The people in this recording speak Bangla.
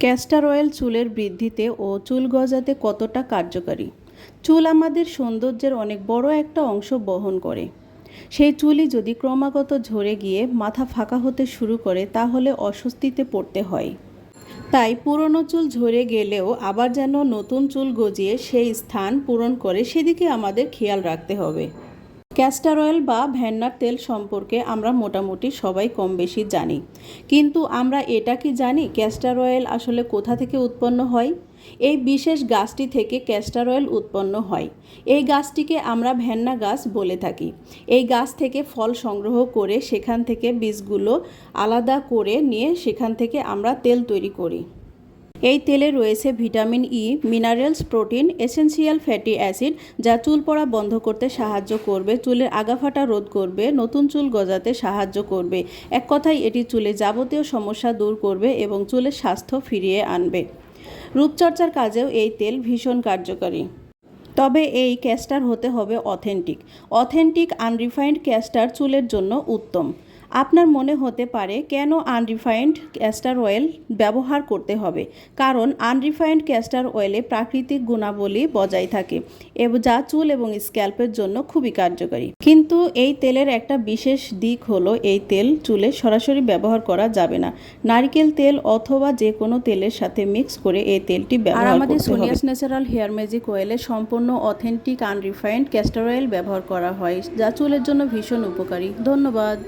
ক্যাস্টার অয়েল চুলের বৃদ্ধিতে ও চুল গজাতে কতটা কার্যকারী? চুল আমাদের সৌন্দর্যের অনেক বড় একটা অংশ বহন করে। সেই চুলই যদি ক্রমাগত ঝরে গিয়ে মাথা ফাঁকা হতে শুরু করে, তাহলে অস্বস্তিতে পড়তে হয়। তাই পুরনো চুল ঝরে গেলেও আবার যেন নতুন চুল গজিয়ে সেই স্থান পূরণ করে সেদিকে আমাদের খেয়াল রাখতে হবে। ক্যাস্টার অয়েল বা ভ্যান্নার তেল সম্পর্কে আমরা মোটামুটি সবাই কম বেশি জানি। কিন্তু আমরা এটা কি জানি, ক্যাস্টার অয়েল আসলে কোথা থেকে উৎপন্ন হয়? এই বিশেষ গাছটি থেকে ক্যাস্টার অয়েল উৎপন্ন হয়। এই গাছটিকে আমরা ভ্যান্না গাছ বলে থাকি। এই গাছ থেকে ফল সংগ্রহ করে সেখান থেকে বীজগুলো আলাদা করে নিয়ে সেখান থেকে আমরা তেল তৈরি করি। এই তেলে রয়েছে vitamin E minerals protein essential fatty acid যা চুল পড়া বন্ধ করতে সাহায্য করবে, চুলের আগাফাটা রোধ করবে, নতুন চুল গজাতে সাহায্য করবে। এক কথায়, এটি চুলে যাবতীয় সমস্যা দূর করবে এবং চুলের স্বাস্থ্য ফিরিয়ে আনবে। রূপচর্চার কাজেও এই তেল ভীষণ কার্যকারী। তবে এই ক্যাস্টার হতে হবে অথেন্টিক। অথেন্টিক আনরিফাইন্ড ক্যাস্টার চুলের জন্য উত্তম। আপনার মনে হতে পারে কেন আনরিফাইন্ড ক্যাস্টার অয়েল ব্যবহার করতে হবে? কারণ আনরিফাইন্ড ক্যাস্টার অয়েলে প্রাকৃতিক গুণাবলী বজায় থাকে এবং যা চুল এবং স্ক্যাল্পের জন্য খুবই কার্যকারী। কিন্তু এই তেলের একটা বিশেষ দিক হলো এই তেল চুলে সরাসরি ব্যবহার করা যাবে না। নারকেল তেল অথবা যে কোনো তেলের সাথে মিক্স করে এই তেলটি ব্যবহার আর আমাদের সোনিয়াস ন্যাচারাল হেয়ার ম্যাজিক অয়েলে সম্পূর্ণ অথেন্টিক আনরিফাইন্ড ক্যাস্টার অয়েল ব্যবহার করা হয় যা চুলের জন্য ভীষণ উপকারী। ধন্যবাদ।